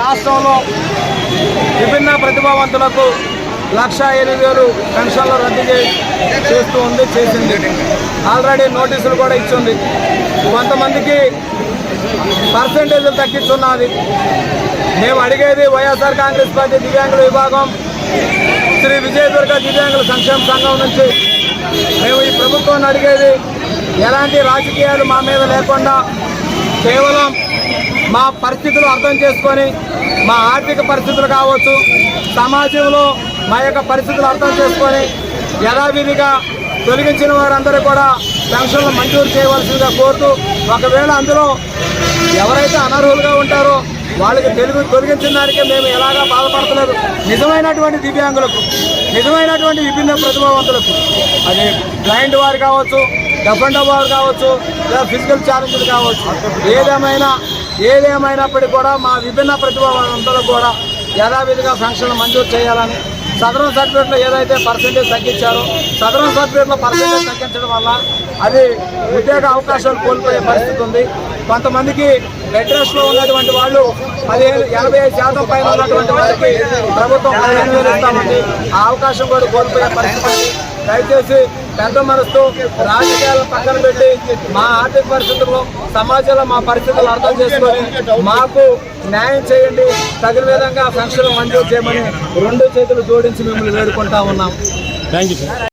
రాష్ట్రంలో విభిన్న ప్రతిభావంతులకు లక్ష ఎనిమిది వేలు పెన్షన్లు రద్దు చేస్తూ ఉంది చేసింది. ఆల్రెడీ నోటీసులు కూడా ఇచ్చింది. కొంతమందికి పర్సంటేజ్ తగ్గిస్తున్నది మేము అడిగేది వైఎస్ఆర్ కాంగ్రెస్ పార్టీ దివ్యాంగుల విభాగం శ్రీ విజయదుర్గ దివ్యాంగుల సంక్షేమ సంఘం నుంచి మేము ఈ ప్రభుత్వాన్ని అడిగేది ఎలాంటి రాజకీయాలు మా మీద లేకుండా కేవలం మా పరిస్థితులు అర్థం చేసుకొని మా ఆర్థిక పరిస్థితులు కావచ్చు సమాజంలో మా యొక్క పరిస్థితులు అర్థం చేసుకొని యథావిధిగా తొలగించిన వారందరూ కూడా పెన్షన్లు మంజూరు చేయవలసిందిగా కోరుతూ ఒకవేళ అందులో ఎవరైతే అనర్హులుగా ఉంటారో వాళ్ళకి తెలుగు తొలగించిన దానికే మేము ఎలాగా బాధపడతలేదు నిజమైనటువంటి దివ్యాంగులకు నిజమైనటువంటి విభిన్న ప్రతిభావంతులకు అది బ్లైండ్ వారు కావచ్చు డఫ్ అండ్ వారు కావచ్చు లేదా ఫిజికల్ ఛాలెంజ్లు కావచ్చు ఏదేమైనా ఏదేమైనప్పటికీ కూడా మా విభిన్న ప్రతిభావంతులకు కూడా యథావిధిగా ఫంక్షన్లు మంజూరు చేయాలని సదరన్ సర్టిఫికేట్లో ఏదైతే పర్సెంటేజ్ తగ్గించారో సదరన్ సర్టిఫికేట్లో పర్సంటేజ్ తగ్గించడం వల్ల అది ఉద్యోగ అవకాశాలు కోల్పోయే పరిస్థితి ఉంది. కొంతమందికి అడ్రస్లో ఉన్నటువంటి వాళ్ళు పదిహేను ఎనభై ఐదు శాతం పైన ఉన్నటువంటి వాళ్ళకి ప్రభుత్వం పదిహేను వేలు ఇస్తామండి. ఆ అవకాశం కూడా కోల్పోయే పరిస్థితి దయచేసి పెద్ద మనసు రాజకీయాలను పక్కన పెట్టి మా ఆర్థిక పరిస్థితుల్లో సమాజంలో మా పరిస్థితులు అర్థం చేసుకొని మాకు న్యాయం చేయండి. తగిన విధంగా ఫంక్షన్ మంజూరు చేయమని రెండు చేతులు జోడించి మిమ్మల్ని వేడుకుంటా ఉన్నాం. Thank you